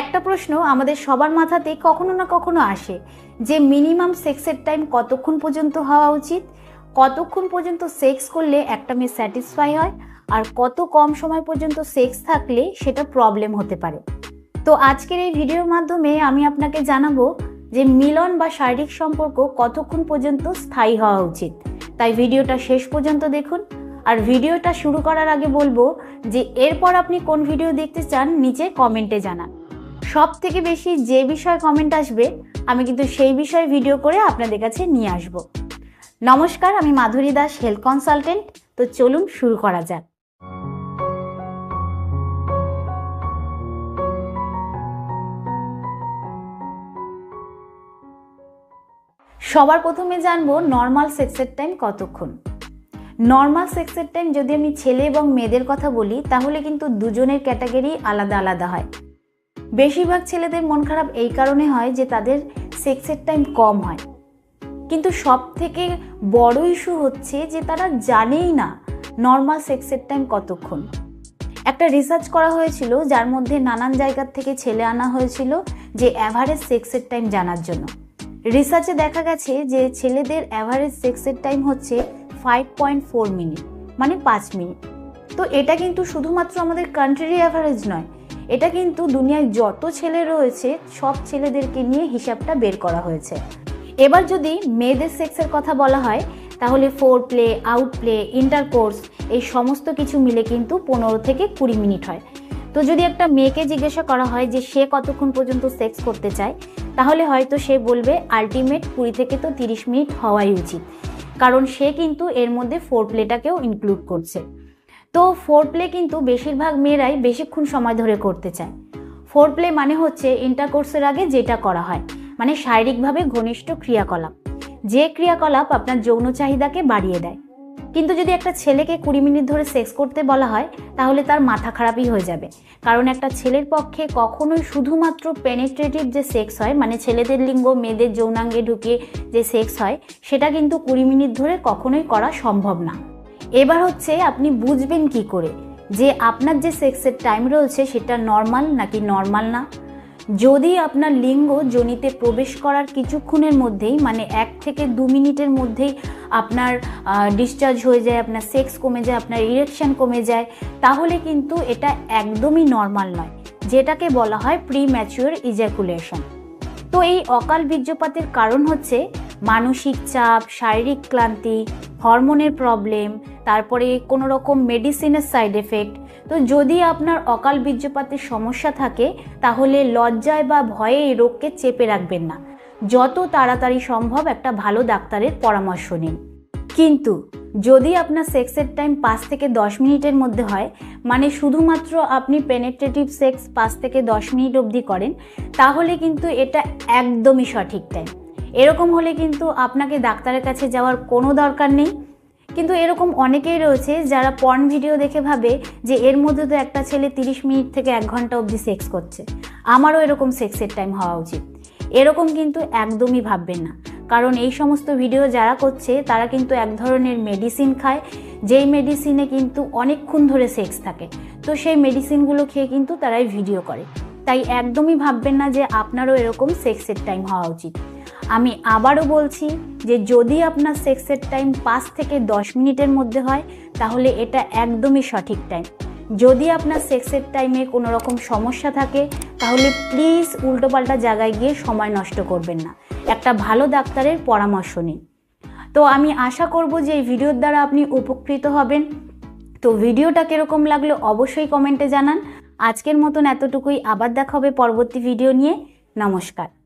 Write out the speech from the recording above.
একটা প্রশ্ন আমাদের সবার মাথাতে কখনো না কখনো আসে যে মিনিমাম সেক্সের টাইম কতক্ষণ পর্যন্ত হওয়া উচিত? কতক্ষণ পর্যন্ত সেক্স করলে একটা মেয়ে স্যাটিসফাই হয়? আর কত কম সময় পর্যন্ত সেক্স থাকলে সেটা প্রবলেম হতে পারে? তো আজকের এই ভিডিওর মাধ্যমে আমি আপনাকে জানাব যে মিলন বা শারীরিক সম্পর্ক কতক্ষণ পর্যন্ত স্থায়ী হওয়া উচিত। তাই ভিডিওটা শেষ পর্যন্ত দেখুন। আর ভিডিওটা শুরু করার আগে বলব যে এরপর আপনি কোন ভিডিও দেখতে চান, নিচে কমেন্টে জানান। সব থেকে বেশি যে বিষয়ে কমেন্ট আসবে, আমি কিন্তু সেই বিষয়ে ভিডিও করে আপনাদের কাছে নিয়ে আসব। নমস্কার, আমি মাধুরী দাস হেলথ কনসালটেন্ট তো চলুন শুরু করা যাক। সবার প্রথমে জানব নর্মাল সেক্সের টাইম কতক্ষণ। নর্মাল সেক্সের টাইম যদি আমি ছেলে এবং মেয়েদের কথা বলি, তাহলে কিন্তু দুজনের ক্যাটাগরি আলাদা আলাদা হয়। বেশিরভাগ ছেলেদের মন খারাপ এই কারণে হয় যে তাদের সেক্সের টাইম কম হয়। কিন্তু সব থেকে বড় ইস্যু হচ্ছে যে তারা জানেই না নর্মাল সেক্সের টাইম কতক্ষণ। একটা রিসার্চ করা হয়েছিল, যার মধ্যে নানান জায়গার থেকে ছেলে আনা হয়েছিল যে অ্যাভারেজ সেক্সের টাইম জানার জন্য। রিসার্চে দেখা গেছে যে ছেলেদের অ্যাভারেজ সেক্সের টাইম হচ্ছে ফাইভ পয়েন্ট ফোর মিনিট মানে পাঁচ মিনিট তো এটা কিন্তু শুধুমাত্র আমাদের কান্ট্রির অ্যাভারেজ নয় এটা কিন্তু দুনিয়ায় যত ছেলে রয়েছে, সব ছেলেদেরকে নিয়ে হিসাবটা বের করা হয়েছে। এবার যদি মেয়েদের সেক্সের কথা বলা হয়, তাহলে foreplay out play intercourse এই সমস্ত কিছু মিলে কিন্তু পনেরো থেকে কুড়ি মিনিট হয়। তো যদি একটা মেয়েকে জিজ্ঞাসা করা হয় যে সে কতক্ষণ পর্যন্ত সেক্স করতে চায়, তাহলে হয়তো সে বলবে আলটিমেট কুড়ি থেকে তো তিরিশ মিনিট হওয়াই উচিত। কারণ সে কিন্তু এর মধ্যে ফোর প্লেটাকেও ইনক্লুড করছে। তো ফোর প্লে কিন্তু বেশিরভাগ মেয়েরাই বেশিক্ষণ সময় ধরে করতে চায়। ফোর প্লে মানে হচ্ছে ইন্টারকোর্সের আগে যেটা করা হয় মানে শারীরিকভাবে ঘনিষ্ঠ ক্রিয়াকলাপ। যে ক্রিয়াকলাপ আপনার যৌন চাহিদাকে বাড়িয়ে দেয়। কিন্তু যদি একটা ছেলেকে কুড়ি মিনিট ধরে সেক্স করতে বলা হয়, তাহলে তার মাথা খারাপই হয়ে যাবে। কারণ একটা ছেলের পক্ষে কখনোই শুধুমাত্র পেনেট্রেটিভ যে সেক্স হয় মানে ছেলেদের লিঙ্গ, মেয়েদের যৌনাঙ্গে ঢুকিয়ে যে সেক্স হয়, সেটা কিন্তু কুড়ি মিনিট ধরে কখনোই করা সম্ভব না। এবার হচ্ছে আপনি বুঝবেন কি করে? যে আপনার যে সেক্সের টাইম রয়েছে সেটা নর্মাল নাকি নর্মাল না? যদি আপনার লিঙ্গ জনিতে প্রবেশ করার কিছুক্ষণের মধ্যেই মানে এক থেকে দু মিনিটের মধ্যেই আপনার ডিসচার্জ হয়ে যায়, আপনার সেক্স কমে যায়, আপনার ইরেকশন কমে যায়, তাহলে কিন্তু এটা একদমই নর্মাল নয়, যেটাকে বলা হয় প্রি ম্যাচিওর ইজ্যাকুলেশন তো এই অকাল বীর্যপাতের কারণ হচ্ছে মানসিক চাপ, শারীরিক ক্লান্তি, হরমোনের প্রবলেম, তারপরে কোনো রকম মেডিসিনের সাইড এফেক্ট। তো যদি আপনার অকাল বীর্যপাতের সমস্যা থাকে, তাহলে লজ্জায় বা ভয়ে এই রোগকে চেপে রাখবেন না। যত তাড়াতাড়ি সম্ভব একটা ভালো ডাক্তারের পরামর্শ নিন। কিন্তু যদি আপনার সেক্সের টাইম পাঁচ থেকে দশ মিনিটের মধ্যে হয় মানে শুধুমাত্র আপনি পেনেট্রেটিভ সেক্স পাঁচ থেকে দশ মিনিট অবধি করেন, তাহলে কিন্তু এটা একদমই সঠিক টাইম এরকম হলে কিন্তু আপনাকে ডাক্তারের কাছে যাওয়ার কোনো দরকার নেই। কিন্তু এরকম অনেকেই রয়েছে যারা পর্ন ভিডিও দেখে ভাবে যে এর মধ্যে তো একটা ছেলে তিরিশ মিনিট থেকে এক ঘণ্টা অবধি সেক্স করছে। আমারও এরকম সেক্সের টাইম হওয়া উচিত। এরকম কিন্তু একদমই ভাববেন না। কারণ এই সমস্ত ভিডিও যারা করছে, তারা কিন্তু এক ধরনের মেডিসিন খায়, যেই মেডিসিনে কিন্তু অনেকক্ষণ ধরে সেক্স থাকে। তো সেই মেডিসিনগুলো খেয়ে কিন্তু তারাই ভিডিও করে। তাই একদমই ভাববেন না যে আপনারও এরকম সেক্সের টাইম হওয়া উচিত। আমি আবারও বলছি যে যদি আপনার সেক্সের টাইম পাঁচ থেকে দশ মিনিটের মধ্যে হয়, তাহলে এটা একদমই সঠিক টাইম যদি আপনার সেক্সের টাইমে কোনো রকম সমস্যা থাকে, তাহলে প্লিজ উল্টোপাল্টা জায়গায় গিয়ে সময় নষ্ট করবেন না। একটা ভালো ডাক্তারের পরামর্শ নিন। তো আমি আশা করব যে এই ভিডিওর দ্বারা আপনি উপকৃত হবেন। তো ভিডিওটা কীরকম লাগল অবশ্যই কমেন্টে জানান। আজকের মতন এতটুকুই। আবার দেখা হবে পরবর্তী ভিডিও নিয়ে। নমস্কার।